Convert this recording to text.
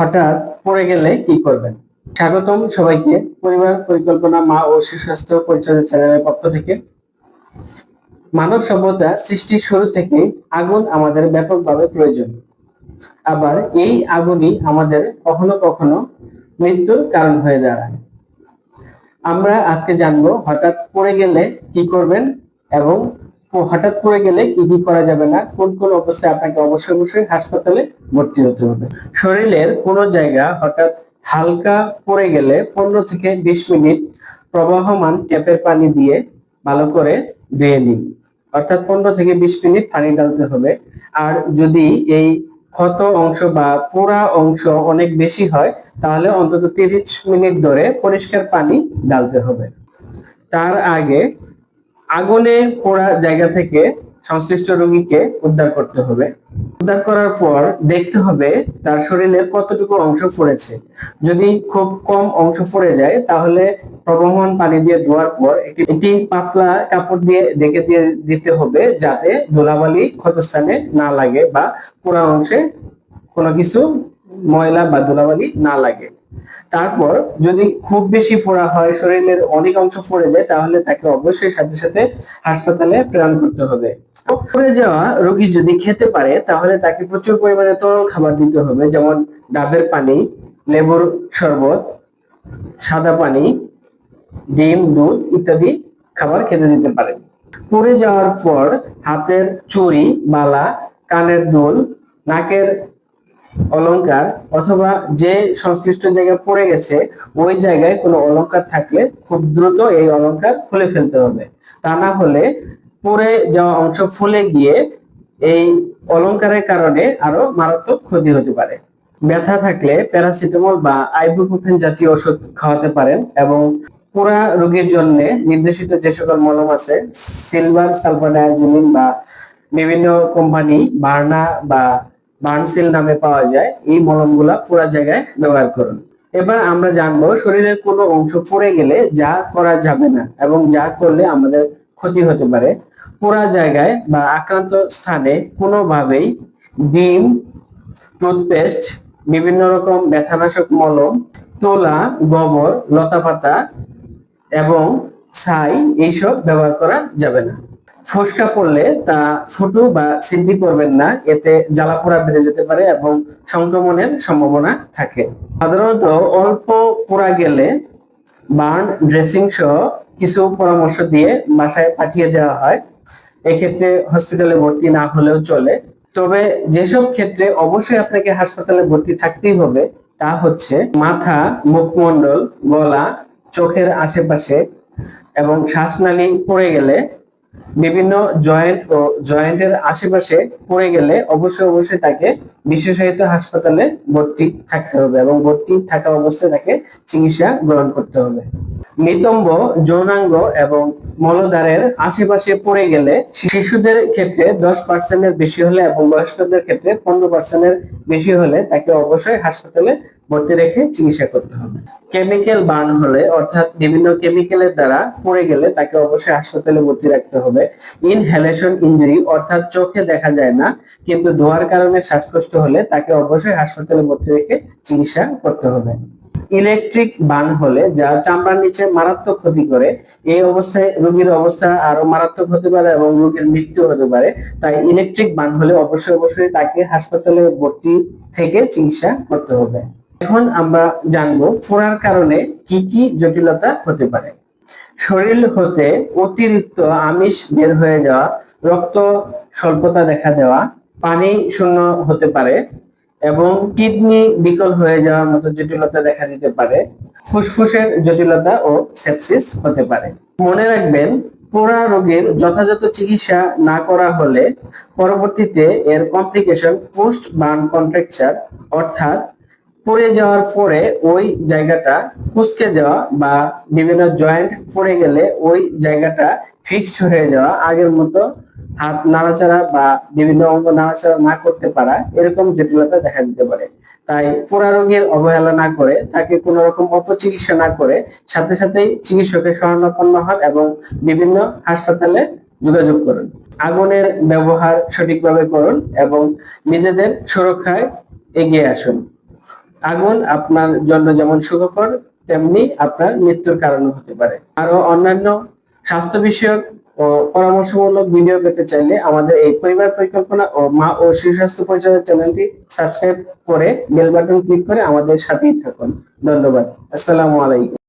হঠাৎ পড়ে গেলে কি করবেন? স্বাগতম সবাইকে পরিবার পরিকল্পনা, মা ও শিশু স্বাস্থ্য পরিচর্যা চ্যানেলের পক্ষ থেকে। মানব সভ্যতা সৃষ্টির শুরু থেকেই আগুন আমাদের ব্যাপকভাবে প্রয়োজন। আবার এই আগুনই আমাদের কখনো কখনো মৃত্যুর কারণ হয়ে দাঁড়ায়। আমরা আজকে জানব হঠাৎ পড়ে গেলে কি করবেন এবং হঠাৎ পড়ে গেলে কি কি করা যাবে না? কোন কোন অবস্থায় আপনাকে অবশ্যই অবশ্যই হাসপাতালে ভর্তি হতে হবে। শরীরের কোনো জায়গা হঠাৎ হালকা পড়ে গেলে পনেরো থেকে বিশ মিনিট প্রবাহমান ট্যাপের পানি দিয়ে ভালো করে ধুয়ে নিন। অর্থাৎ পনেরো থেকে বিশ মিনিট পানি ডালতে হবে। আর যদি এই ক্ষত অংশ বা পোড়া অংশ অনেক বেশি হয়, তাহলে অন্তত তিরিশ মিনিট ধরে পরিষ্কার পানি ডালতে হবে। তার আগে আগুনে পোড়া জায়গা থেকে সংশ্লিষ্ট রোগীকে উদ্ধার করতে হবে। উদ্ধার করার পর দেখতে হবে তার শরীরের কতটুকু অংশ পড়েছে যদি খুব কম অংশ পড়ে যায়, তাহলে প্রবহমান পানি দিয়ে ধোয়ার পর একটি একটি পাতলা কাপড় দিয়ে ঢেকে দিয়ে দিতে হবে যাতে ধুলাবালি ক্ষতস্থানে না লাগে বা পুরা অংশে কোনো কিছু ময়লা বা ধুলাবালি না লাগে। তারপর যদি খুব বেশি ফোড়া হয়, শরীরের অনেক অংশ পড়ে যায়, তাহলে তাকে অবশ্যই সাথে সাথে হাসপাতালে প্রেরণ করতে হবে। পড়ে যাওয়া রোগী যদি খেতে পারে, তাহলে তাকে প্রচুর পরিমাণে তরল খাবার দিতে হবে, যেমন ডাবের পানি, লেবুর শরবত, সাদা পানি, ডিম, দুধ ইত্যাদি খাবার খেতে দিতে পারেন পড়ে যাওয়ার পর হাতের চুড়ি, মালা, কানের দুল, নাকের অলংকার অথবা যে সংশ্লিষ্ট জায়গায় পড়ে গেছে, ওই জায়গায় কোনো অলংকার থাকলে খুব দ্রুত এই অলংকার খুলে ফেলতে হবে। তা না হলে পড়ে যাওয়া অংশ ফুলে গিয়ে এই অলংকারের কারণে আরও মারাত্মক ক্ষতি হতে পারে। ব্যথা থাকলে প্যারাসিটামল বা আইবুপ্রোফেন জাতীয় ওষুধ খাওয়াতে পারেন এবং পুরা রোগীর জন্য নির্দেশিত যে সকল মলম আছে, সিলভার সালফার ডায়াজিনিন বা বিভিন্ন কোম্পানি, বার্না বা বার্নসিল নামে পাওয়া যায়। এই মলমগুলা পুরা জায়গায় ব্যবহার করুন। এবার আমরা জানব শরীরের কোনো অংশ পড়ে গেলে যা করা যাবে না এবং যা করলে আমাদের ক্ষতি হতে পারে। পুরা জায়গায় বা আক্রান্ত স্থানে কোনোভাবেই ডিম, টুথপেস্ট, বিভিন্ন রকম ব্যথানাশক মলম, তোলা, গোবর, লতাপাতা এবং ছাই এইসব ব্যবহার করা যাবে না। ফসকা পড়লে তা ফুটু বা সিদ্ধি করবেন না। এতে জ্বালাপোড়া বেড়ে যেতে পারে এবং সংক্রমণের সম্ভাবনা থাকে। সাধারণত অল্প পোড়া গেলে বার্ন ড্রেসিং সহ কিছু পরামর্শ দিয়ে বাসায় পাঠিয়ে দেওয়া হয়। এক্ষেত্রে হসপিটালে ভর্তি না হলেও চলে। তবে যেসব ক্ষেত্রে অবশ্যই আপনাকে হাসপাতালে ভর্তি থাকতেই হবে তা হচ্ছে মাথা, মুখমণ্ডল, গলা, চোখের আশেপাশে এবং শ্বাসনালী পড়ে গেলে বিভিন্ন জয়েন্ট ও জয়েন্টের আশেপাশে পড়ে গেলে অবশ্যই অবশ্যই তাকে বিশেষায়িত হাসপাতালে ভর্তি থাকতে হবে এবং ভর্তি থাকা অবস্থায় তাকে চিকিৎসা গ্রহণ করতে হবে। নিতম্ব, যৌনাঙ্গ এবং মলদ্বারের আশেপাশে পড়ে গেলে শিশুদের ক্ষেত্রে দশ পার্সেন্টের বেশি হলে এবং বয়স্কদের ক্ষেত্রে পনেরো পার্সেন্টের বেশি হলে তাকে অবশ্যই হাসপাতালে ভর্তি রেখে চিকিৎসা করতে হবে। কেমিক্যাল বার্ন হলে, অর্থাৎ বিভিন্ন কেমিক্যালের দ্বারা পড়ে গেলে তাকে অবশ্যই হাসপাতালে ভর্তি রাখতে হবে। ইনহেলেশন ইঞ্জুরি অর্থাৎ চোখে দেখা যায় না, কিন্তু ধোয়ার কারণে শ্বাসকষ্ট হলে তাকে অবশ্যই হাসপাতালে ভর্তি রেখে চিকিৎসা করতে হবে। ইলেকট্রিক বান হলে, যা চামড়ার নিচে মারাত্মক ক্ষতি করে, এই অবস্থায় রোগীর অবস্থা আরও মারাত্মক হতে পারে এবং রোগীর মৃত্যু হতে পারে। তাই ইলেকট্রিক বান হলে অবশ্যই অবশ্যই তাকে হাসপাতালে ভর্তি থেকে চিকিৎসা করতে হবে। এখন আমরা জানব ফোড়ার কারণে কি কি জটিলতা হতে পারে। শরীর হতে অতিরিক্ত আমিষ বের হয়ে যাওয়া, রক্ত স্বল্পতা দেখা দেওয়া, পানি শূন্য হতে পারে এবং কিডনি বিকল হয়ে যাওয়ার মতো জটিলতা দেখা দিতে পারে, ফুসফুসের জটিলতা ও সেপসিস হতে পারে। মনে রাখবেন পোড়া রোগের যথাযথ চিকিৎসা না করা হলে পরবর্তীতে এর কমপ্লিকেশন পোস্ট বার্ন কন্ট্রাকচার অর্থাৎ পড়ে যাওয়ার পরে ওই জায়গাটা কুচকে যাওয়া বা বিভিন্ন জয়েন্ট পড়ে গেলে ওই জায়গাটা ফিক্সড হয়ে যাওয়া, আগের মতো হাত নাড়াচাড়া বা বিভিন্ন অঙ্গ নাড়াচাড়া না করতে পারা, এরকম জটিলতা দেখা দিতে পারে। তাই পোড়া রোগীর অবহেলা না করে, তাকে কোন রকম অপচিকিৎসা না করে, সাথে সাথেই চিকিৎসকের শরণাপন্ন হন এবং বিভিন্ন হাসপাতালে যোগাযোগ করুন। আগুনের ব্যবহার সঠিকভাবে করুন এবং নিজেদের সুরক্ষায় এগিয়ে আসুন। আগুন আপনার জন্য যেমন সুখকর, তেমনি আপনার মৃত্যুর কারণ হতে পারে। আরও অন্যান্য স্বাস্থ্য বিষয়ক ও পরামর্শমূলক ভিডিও পেতে চাইলে আমাদের এই পরিবার পরিকল্পনা ও মা ও শিশু স্বাস্থ্য পরিচর্যা চ্যানেলটি সাবস্ক্রাইব করে বেল বাটন ক্লিক করে আমাদের সাথেই থাকুন। ধন্যবাদ। আসসালামু আলাইকুম।